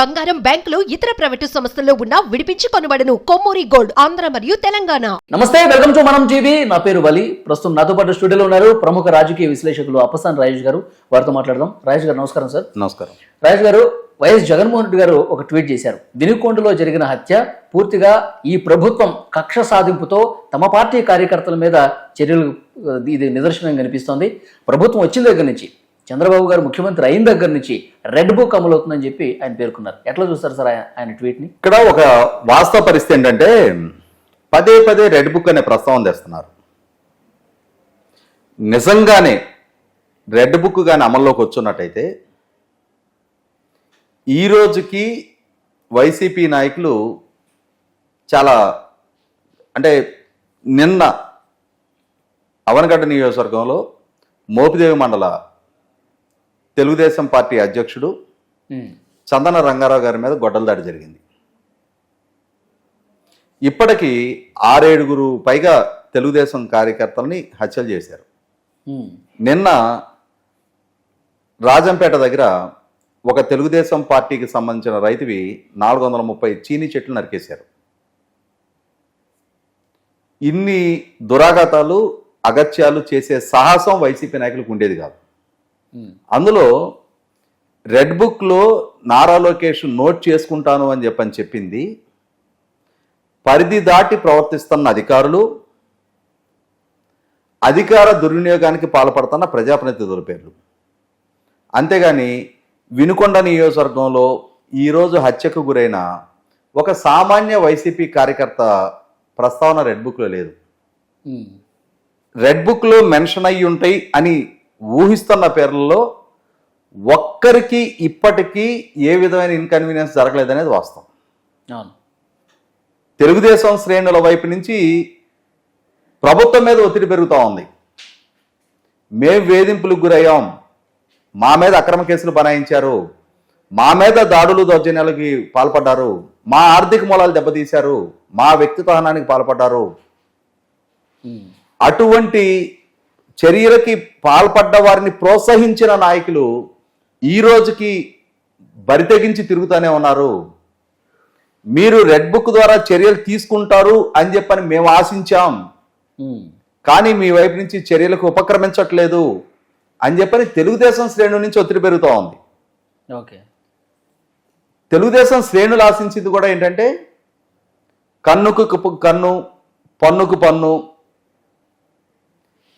బంగారం బ్యాంకులు ఇతర ప్రైవేటు సంస్థల్లో ఉన్న విడిపించి కొనబడను. కొమ్మూరి గోల్డ్ ఆంధ్ర మరియు తెలంగాణ. నమస్తే వెల్కమ్ టు మనం టీవీ. నా పేరు వలి. ప్రస్తుతం నాతో పాటు స్టూడియోలో ఉన్నారు ప్రముఖ రాజకీయ విశ్లేషకులు అప్పసాన్ రాజేష్ గారు. వారితో మాట్లాడదాం. రాజేష్ గారు నమస్కారం సార్. నమస్కారం. రాజేష్ గారు వైఎస్ జగన్మోహన్ రెడ్డి గారు ఒక ట్వీట్ చేశారు. దినికొండలో జరిగిన హత్య పూర్తిగా ఈ ప్రభుత్వం కక్ష సాధింపుతో తమ పార్టీ కార్యకర్తల మీద చర్యలు ఇది నిదర్శనం కనిపిస్తోంది. ప్రభుత్వం వచ్చిన దగ్గర నుంచి చంద్రబాబు గారు ముఖ్యమంత్రి అయిన దగ్గర నుంచి రెడ్ బుక్ అమలవుతుందని చెప్పి ఆయన పేర్కొన్నారు. ఎట్లా చూస్తారు సార్ ఆయన- ట్వీట్ని? ఇక్కడ ఒక వాస్తవ పరిస్థితి ఏంటంటే పదే పదే రెడ్ బుక్ అనే ప్రస్తావన తెస్తున్నారు. నిజంగానే రెడ్ బుక్ కానీ అమల్లోకి వచ్చున్నట్టయితే ఈ రోజుకి వైసీపీ నాయకులు చాలా అంటే నిన్న అవనగడ్డ నియోజకవర్గంలో మోపిదేవి మండల తెలుగుదేశం పార్టీ అధ్యక్షుడు చందన రంగారావు గారి మీద గొడ్డల దాడి జరిగింది. ఇప్పటికీ ఆరేడుగురు పైగా తెలుగుదేశం కార్యకర్తల్ని హత్యలు చేశారు. నిన్న రాజంపేట దగ్గర ఒక తెలుగుదేశం పార్టీకి సంబంధించిన రైతువి నాలుగు వందల ముప్పై చీనీ చెట్లు నరికేశారు. ఇన్ని దురాఘాతాలు అగత్యాలు చేసే సాహసం వైసీపీ నాయకులకు ఉండేది కాదు. అందులో రెడ్ బుక్లో నారా లోకేష్ నోట్ చేసుకుంటాను అని చెప్పని చెప్పింది. పరిధి దాటి ప్రవర్తిస్తున్న అధికారులు అధికార దుర్వినియోగానికి పాల్పడుతున్న ప్రజాప్రతినిధుల పేర్లు. అంతేగాని వినుకొండ నియోజకవర్గంలో ఈరోజు హత్యకు గురైన ఒక సామాన్య వైసీపీ కార్యకర్త ప్రస్తావన రెడ్ బుక్లో లేదు. రెడ్ బుక్లో మెన్షన్ అయ్యి ఉంటాయి అని ఊహిస్తున్న పేర్లలో ఒక్కరికి ఇప్పటికీ ఏ విధమైన ఇన్కన్వీనియన్స్ జరగలేదనేది వాస్తవం. అవును. తెలుగుదేశం శ్రేణుల వైపు నుంచి ప్రభుత్వం మీద ఒత్తిడి పెరుగుతూ ఉంది. మేం వేధింపులకు గురయ్యాం. మా మీద అక్రమ కేసులు బనాయించారు. మా మీద దాడులు దౌర్జన్యాలకి పాల్పడ్డారు. మా ఆర్థిక మూలాలు దెబ్బతీశారు. మా వ్యక్తిత్వ హనానికి పాల్పడ్డారు. అటువంటి చర్యలకి పాల్పడ్డ వారిని ప్రోత్సహించిన నాయకులు ఈ రోజుకి బరితెగించి తిరుగుతూనే ఉన్నారు. మీరు రెడ్ బుక్ ద్వారా చర్యలు తీసుకుంటారు అని చెప్పని మేము ఆశించాం. కానీ మీ వైపు నుంచి చర్యలకు ఉపక్రమించట్లేదు అని చెప్పని తెలుగుదేశం శ్రేణు నుంచి ఒత్తిడి పెరుగుతూ ఉంది. ఓకే. తెలుగుదేశం శ్రేణులు ఆశించింది కూడా ఏంటంటే కన్నుకు కన్ను పన్నుకు పన్ను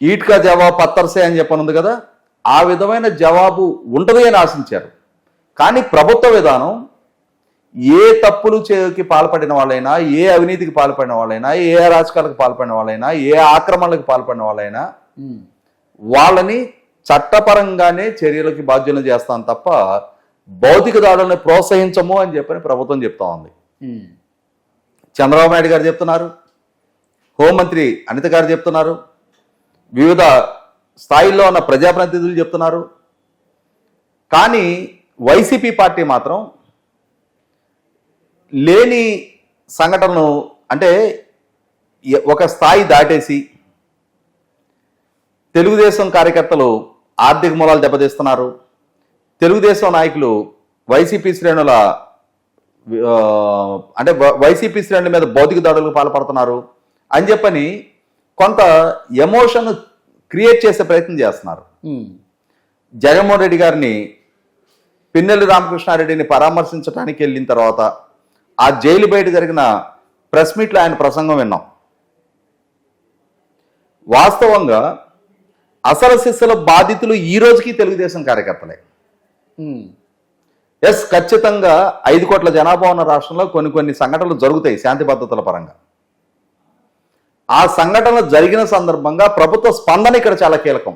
ఈట్కా జవాబు పత్తర్సే అని చెప్పని ఉంది కదా ఆ విధమైన జవాబు ఉంటుంది అని ఆశించారు. కానీ ప్రభుత్వ విధానం ఏ తప్పులు చేకి పాల్పడిన వాళ్ళైనా ఏ అవినీతికి పాల్పడిన వాళ్ళైనా ఏ అరాచకాలకు పాల్పడిన వాళ్ళైనా ఏ ఆక్రమణలకు పాల్పడిన వాళ్ళైనా వాళ్ళని చట్టపరంగానే చర్యలకి బాధ్యులను చేస్తాం తప్ప భౌతిక దాడులను ప్రోత్సహించము అని చెప్పని ప్రభుత్వం చెప్తా ఉంది. చంద్రబాబు నాయుడు గారు చెప్తున్నారు హోంమంత్రి అనిత గారు చెప్తున్నారు వివిధ స్థాయిల్లో ఉన్న ప్రజాప్రతినిధులు చెప్తున్నారు. కానీ వైసీపీ పార్టీ మాత్రం లేని సంఘటనను అంటే ఒక స్థాయి దాటేసి తెలుగుదేశం కార్యకర్తలు ఆర్థిక మూలాలు దెబ్బతీస్తున్నారు. తెలుగుదేశం నాయకులు వైసీపీ శ్రేణుల అంటే వైసీపీ శ్రేణుల మీద భౌతిక దాడులకు పాల్పడుతున్నారు అని చెప్పని కొంత ఎమోషన్ క్రియేట్ చేసే ప్రయత్నం చేస్తున్నారు. జగన్మోహన్ రెడ్డి గారిని పిన్నెల్లి రామకృష్ణారెడ్డిని పరామర్శించడానికి వెళ్ళిన తర్వాత ఆ జైలు బయట జరిగిన ప్రెస్ మీట్లో ఆయన ప్రసంగం విన్నాం. వాస్తవంగా అసలు శిస్సుల బాధితులు ఈ రోజుకి తెలుగుదేశం కార్యకర్తలే. ఎస్ ఖచ్చితంగా ఐదు కోట్ల జనాభా ఉన్న రాష్ట్రంలో కొన్ని కొన్ని సంఘటనలు జరుగుతాయి శాంతి భద్రతల పరంగా. ఆ సంఘటనలు జరిగిన సందర్భంగా ప్రభుత్వ స్పందన ఇక్కడ చాలా కీలకం.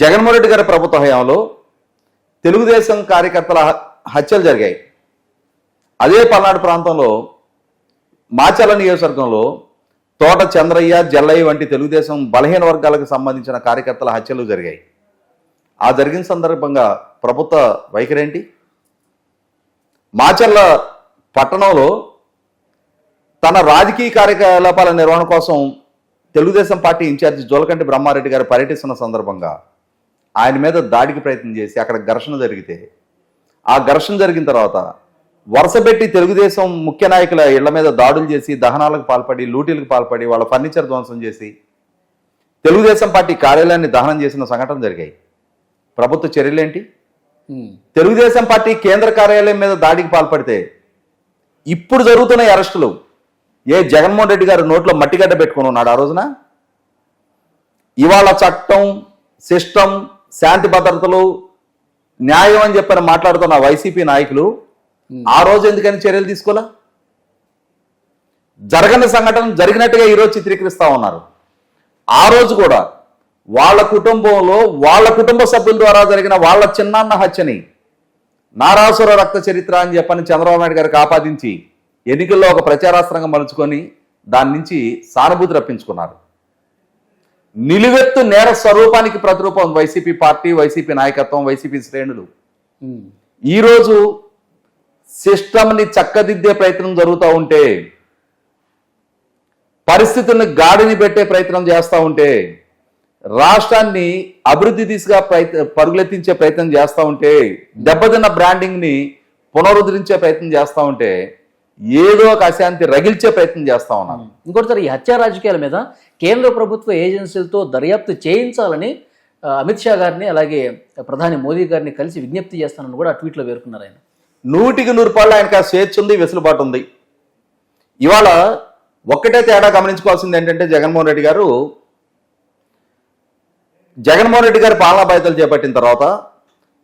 జగన్మోహన్ రెడ్డి గారి ప్రభుత్వ హయాంలో తెలుగుదేశం కార్యకర్తల హత్యలు జరిగాయి. అదే పల్నాడు ప్రాంతంలో మాచల నియోజకవర్గంలో తోట చంద్రయ్య జల్లయ్య వంటి తెలుగుదేశం బలహీన వర్గాలకు సంబంధించిన కార్యకర్తల హత్యలు జరిగాయి. ఆ జరిగిన సందర్భంగా ప్రభుత్వ వైఖరి ఏంటి మాచర్ల పట్టణంలో తన రాజకీయ కార్యకలాపాల నిర్వహణ కోసం తెలుగుదేశం పార్టీ ఇన్ఛార్జి జోలకంటి బ్రహ్మారెడ్డి గారు పర్యటిస్తున్న సందర్భంగా ఆయన మీద దాడికి ప్రయత్నం చేసి అక్కడ ఘర్షణ జరిగితే ఆ ఘర్షణ జరిగిన తర్వాత వరుసపెట్టి తెలుగుదేశం ముఖ్య నాయకుల ఇళ్ళ మీద దాడులు చేసి దహనాలకు పాల్పడి లూటీలకు పాల్పడి వాళ్ళ ఫర్నిచర్ ధ్వంసం చేసి తెలుగుదేశం పార్టీ కార్యాలయాన్ని దహనం చేసిన సంఘటన జరిగాయి. ప్రభుత్వ చర్యలేంటి? తెలుగుదేశం పార్టీ కేంద్ర కార్యాలయం మీద దాడికి పాల్పడితే ఇప్పుడు జరుగుతున్న అరెస్టులు ఏ జగన్మోహన్ రెడ్డి గారు నోట్లో మట్టిగడ్డ పెట్టుకుని ఉన్నాడు ఆ రోజున? ఇవాళ చట్టం సిస్టమ్ శాంతి భద్రతలు న్యాయం అని చెప్పని మాట్లాడుతున్న వైసీపీ నాయకులు ఆ రోజు ఎందుకని చర్యలు తీసుకోలే? జరగని సంఘటన జరిగినట్టుగా ఈరోజు చిత్రీకరిస్తా ఉన్నారు. ఆ రోజు కూడా వాళ్ళ కుటుంబంలో వాళ్ళ కుటుంబ సభ్యుల ద్వారా జరిగిన వాళ్ళ చిన్నాన్న హత్యని నారాసుర రక్త చరిత్ర అని చెప్పని చంద్రబాబు నాయుడు గారికి ఆపాదించి ఎన్నికల్లో ఒక ప్రచారాస్త్రంగా మలుచుకొని దాని నుంచి సానుభూతి రప్పించుకున్నారు. నిలువెత్తు నేర స్వరూపానికి ప్రతిరూపం వైసీపీ పార్టీ వైసీపీ నాయకత్వం వైసీపీ శ్రేణులు. ఈరోజు సిస్టమ్ని చక్కదిద్దే ప్రయత్నం జరుగుతూ ఉంటే పరిస్థితుల్ని గాడిని పెట్టే ప్రయత్నం చేస్తూ ఉంటే రాష్ట్రాన్ని అభివృద్ధి దిశగా ప్రయత్న పరుగులెత్తించే ప్రయత్నం చేస్తూ ఉంటే దెబ్బతిన్న బ్రాండింగ్ని పునరుద్ధరించే ప్రయత్నం చేస్తూ ఉంటే ఏదో ఒక అశాంతి రగిల్చే ప్రయత్నం చేస్తా ఉన్నారు. ఇంకోటి సార్ ఈ హత్యా రాజకీయాల మీద కేంద్ర ప్రభుత్వ ఏజెన్సీలతో దర్యాప్తు చేయించాలని అమిత్ షా గారిని అలాగే ప్రధాని మోదీ గారిని కలిసి విజ్ఞప్తి చేస్తానని కూడా ఆ ట్వీట్లో పేర్కొన్నారు ఆయన. నూటికి నూరు పాళ్ళు ఆయనకి ఆ స్వేచ్ఛ ఉంది వెసులుబాటు ఉంది. ఇవాళ ఒక్కటే తేడా గమనించుకోవాల్సింది ఏంటంటే జగన్మోహన్ రెడ్డి గారు జగన్మోహన్ రెడ్డి గారు పాలనా బాధ్యతలు చేపట్టిన తర్వాత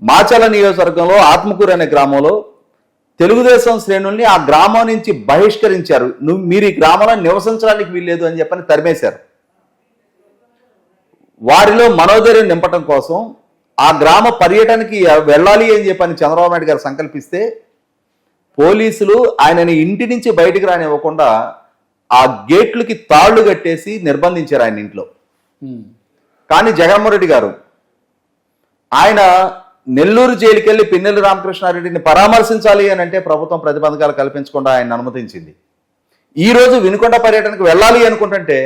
మాచల నియోజకవర్గంలో ఆత్మకూరు అనే గ్రామంలో తెలుగుదేశం శ్రేణుల్ని ఆ గ్రామం నుంచి బహిష్కరించారు. నువ్వు మీరు ఈ గ్రామంలో నివసించడానికి వీల్లేదు అని చెప్పని తరిమేశారు. వారిలో మనోధైర్యం నింపటం కోసం ఆ గ్రామ పర్యటనకి వెళ్ళాలి అని చెప్పని చంద్రబాబు నాయుడు గారు సంకల్పిస్తే పోలీసులు ఆయనని ఇంటి నుంచి బయటికి రానివ్వకుండా ఆ గేట్లకి తాళ్ళు కట్టేసి నిర్బంధించారు ఆయన ఇంట్లో. కానీ జగన్మోహన్ రెడ్డి గారు ఆయన నెల్లూరు జైలుకి వెళ్ళి పిన్నెల్లి రామకృష్ణారెడ్డిని పరామర్శించాలి అని అంటే ప్రభుత్వం ప్రతిబంధకాలు కల్పించకుండా ఆయన అనుమతించింది. ఈ రోజు వినుకొండ పర్యటనకు వెళ్ళాలి అనుకుంటుంటే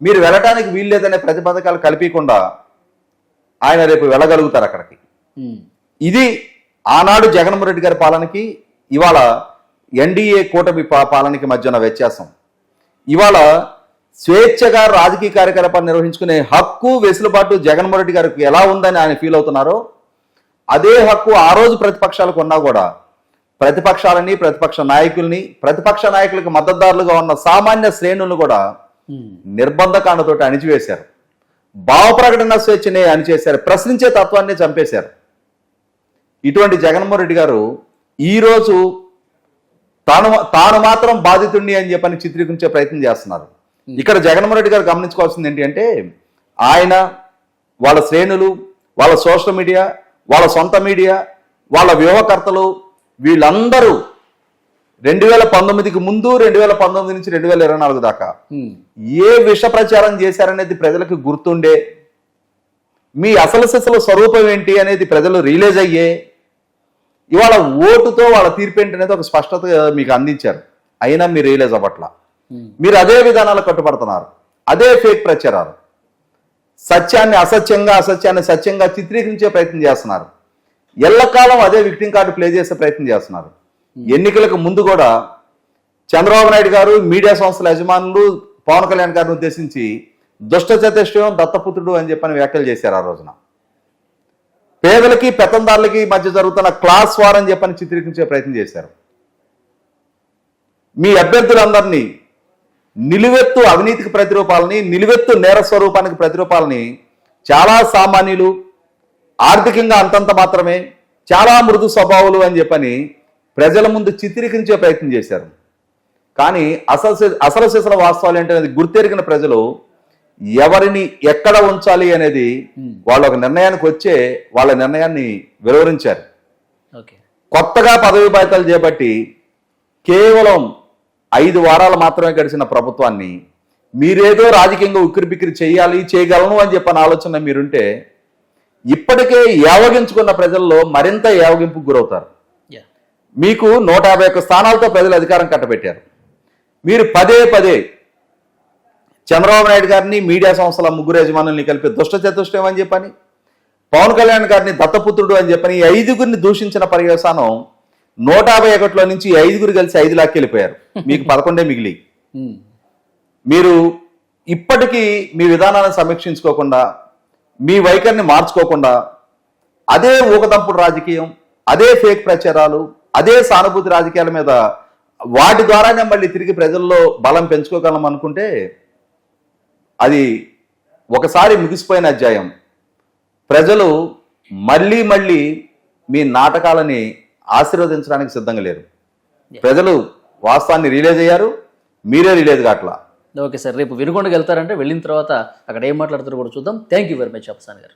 మీరు వెళ్ళటానికి వీల్లేదనే ప్రతిబంధకాలు కల్పించకుండా ఆయన రేపు వెళ్ళగలుగుతారు అక్కడికి. ఇది ఆనాడు జగన్మోహన్ రెడ్డి గారి పాలనకి ఇవాళ ఎన్డీఏ కూటమి పాలనకి మధ్య ఉన్న వ్యత్యాసం. ఇవాళ స్వేచ్ఛగా రాజకీయ కార్యకలాపాలు నిర్వహించుకునే హక్కు వెసులుబాటు జగన్మోహన్ రెడ్డి గారికి ఎలా ఉందని ఆయన ఫీల్ అవుతున్నారో అదే హక్కు ఆ రోజు ప్రతిపక్షాలకు ఉన్నా కూడా ప్రతిపక్షాలని ప్రతిపక్ష నాయకుల్ని ప్రతిపక్ష నాయకులకు మద్దతుదారులుగా ఉన్న సామాన్య శ్రేణులను కూడా నిర్బంధకాండతోటి అణిచివేశారు. భావ ప్రకటన స్వేచ్ఛని అణిచేశారు. ప్రశ్నించే తత్వాన్ని చంపేశారు. ఇటువంటి జగన్మోహన్ రెడ్డి గారు ఈరోజు తాను తాను మాత్రం బాధితుడిని అని చెప్పని చిత్రీకరించే ప్రయత్నం చేస్తున్నారు. ఇక్కడ జగన్మోహన్ రెడ్డి గారు గమనించుకోవాల్సింది ఏంటి అంటే ఆయన వాళ్ళ శ్రేణులు వాళ్ళ సోషల్ మీడియా వాళ్ళ సొంత మీడియా వాళ్ళ వ్యూహకర్తలు వీళ్ళందరూ రెండు వేల పంతొమ్మిదికి ముందు రెండు వేల పంతొమ్మిది నుంచి రెండు వేల ఇరవై నాలుగు దాకా ఏ విష ప్రచారం చేశారనేది ప్రజలకు గుర్తుండే మీ అసలు సిసలు స్వరూపం ఏంటి అనేది ప్రజలు రియలైజ్ అయ్యే ఇవాళ ఓటుతో వాళ్ళ తీర్పు ఏంటి అనేది ఒక స్పష్టత మీకు అందించారు. అయినా మీరు రియలైజ్ అవ్వట్ల. మీరు అదే విధానాలు కట్టుబడుతున్నారు. అదే ఫేక్ ప్రచారాలు. సత్యాన్ని అసత్యంగా అసత్యాన్ని సత్యంగా చిత్రీకరించే ప్రయత్నం చేస్తున్నారు. ఎల్లకాలం అదే విక్టింగ్ కార్డు ప్లే చేసే ప్రయత్నం చేస్తున్నారు. ఎన్నికలకు ముందు కూడా చంద్రబాబు నాయుడు గారు మీడియా సంస్థల యజమానులు పవన్ కళ్యాణ్ గారిని ఉద్దేశించి దుష్ట చతుష్టయం దత్తపుత్రుడు అని చెప్పని వ్యాఖ్యలు చేశారు ఆ రోజున. పేదలకి పెత్తందారులకి మధ్య జరుగుతున్న క్లాస్ వార్ అని చెప్పని చిత్రీకరించే ప్రయత్నం చేశారు. మీ అభ్యర్థులందరినీ నిలువెత్తు అవినీతికి ప్రతిరూపాలని నిలువెత్తు నేర స్వరూపానికి ప్రతిరూపాలని చాలా సామాన్యులు ఆర్థికంగా అంతంత మాత్రమే చాలా మృదు స్వభావాలు అని చెప్పని ప్రజల ముందు చిత్రీకరించే ప్రయత్నం చేశారు. కానీ అసలు అసలు సిసల వాస్తవాలు ఏంటనేది గుర్తెరిగిన ప్రజలు ఎవరిని ఎక్కడ ఉంచాలి అనేది వాళ్ళు ఒక నిర్ణయానికి వచ్చే వాళ్ళ నిర్ణయాన్ని వివరించారు ఓకే. కొత్తగా పదవి బాధ్యతలు చేపట్టి కేవలం ఐదు వారాలు మాత్రమే గడిచిన ప్రభుత్వాన్ని మీరేదో రాజకీయంగా ఉక్కిరిబిక్కిరి చేయాలి చేయగలను అని చెప్పిన ఆలోచన మీరుంటే ఇప్పటికే యావగించుకున్న ప్రజల్లో మరింత యావగింపుకు గురవుతారు. మీకు నూట యాభై ఒక్క స్థానాలతో ప్రజలు అధికారం కట్టబెట్టారు. మీరు పదే పదే చంద్రబాబు నాయుడు గారిని మీడియా సంస్థల ముగ్గురు యజమానుల్ని కలిపి దుష్ట చతుష్టయం అని చెప్పని పవన్ కళ్యాణ్ గారిని దత్తపుత్రుడు అని చెప్పని ఈ ఐదుగురిని దూషించిన పర్యవసానం నూట యాభై ఒకటిలో నుంచి ఐదుగురు కలిసి ఐదు లాక్కి వెళ్ళిపోయారు. మీకు పదకొండే మిగిలి. మీరు ఇప్పటికీ మీ విధానాన్ని సమీక్షించుకోకుండా మీ వైఖరిని మార్చుకోకుండా అదే ఊకదంపుడు రాజకీయం అదే ఫేక్ ప్రచారాలు అదే సానుభూతి రాజకీయాల మీద వాటి ద్వారానే మళ్ళీ తిరిగి ప్రజల్లో బలం పెంచుకోగలం అనుకుంటే అది ఒకసారి ముగిసిపోయిన అధ్యాయం. ప్రజలు మళ్ళీ మళ్ళీ మీ నాటకాలని ఆశీర్వదించడానికి సిద్ధంగా లేరు. ప్రజలు వాస్తవాన్ని రిలీజ్ అయ్యారు మీరే రిలీజ్ కావట్లా? ఓకే సార్ రేపు వినుకొండకి వెళ్తారంటే వెళ్ళిన తర్వాత అక్కడ ఏం మాట్లాడతారో కూడా చూద్దాం. Thank you very much Afsan గారు.